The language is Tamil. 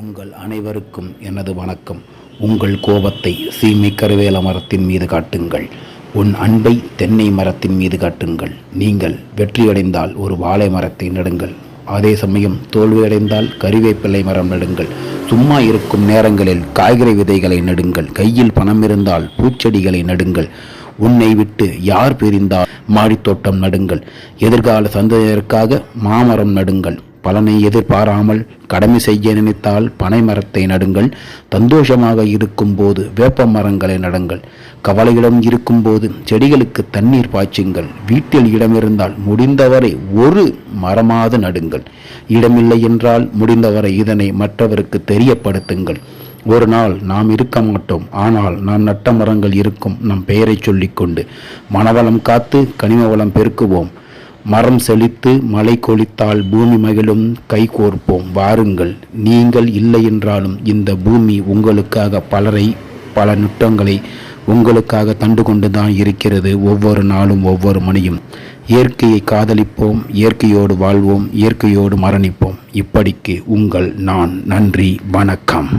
உங்கள் அனைவருக்கும் எனது வணக்கம். உங்கள் கோபத்தை சீமை கருவேல மரத்தின் மீது காட்டுங்கள். உன் அன்பை தென்னை மரத்தின் மீது காட்டுங்கள். நீங்கள் வெற்றியடைந்தால் ஒரு வாழை மரத்தை நடுங்கள். அதே சமயம் தோல்வியடைந்தால் கறிவேப்பிலை மரம் நடுங்கள். சும்மா இருக்கும் நேரங்களில் காய்கறி விதைகளை நடுங்கள். கையில் பணம் இருந்தால் பூச்செடிகளை நடுங்கள். உன்னை விட்டு யார் பிரிந்தால் மாடித்தோட்டம் நடுங்கள். எதிர்கால சந்ததியருக்காக மாமரம் நடுங்கள். பலனை எதிர்பாராமல் கடமை செய்ய நினைத்தால் பனை மரத்தை நடுங்கள். சந்தோஷமாக இருக்கும்போது வேப்ப மரங்களை நடுங்கள். கவலையிடம் இருக்கும்போது செடிகளுக்கு தண்ணீர் பாய்ச்சுங்கள். வீட்டில் இடம் இருந்தால் முடிந்தவரை ஒரு மரமாவது நடுங்கள். இடமில்லை என்றால் முடிந்தவரை இதனை மற்றவருக்கு தெரியப்படுத்துங்கள். ஒரு நாள் நாம் இருக்க மாட்டோம். ஆனால் நாம் நட்ட மரங்கள் இருக்கும் நம் பெயரைச் சொல்லிக்கொண்டு மனவளம் காத்து கனிம வளம் பெருக்குவோம். மரம் செழித்து மலை கொளித்தால் பூமி மகிழும். கை கோர்ப்போம் வாருங்கள். நீங்கள் இல்லை என்றாலும் இந்த பூமி உங்களுக்காக பலரை பல நுட்டங்களை உங்களுக்காக தண்டு கொண்டு தான் இருக்கிறது. ஒவ்வொரு நாளும் ஒவ்வொரு மணியும். இயற்கையை காதலிப்போம் இயற்கையோடு வாழ்வோம் இயற்கையோடு மரணிப்போம். இப்படிக்கு உங்கள் நான் நன்றி வணக்கம்.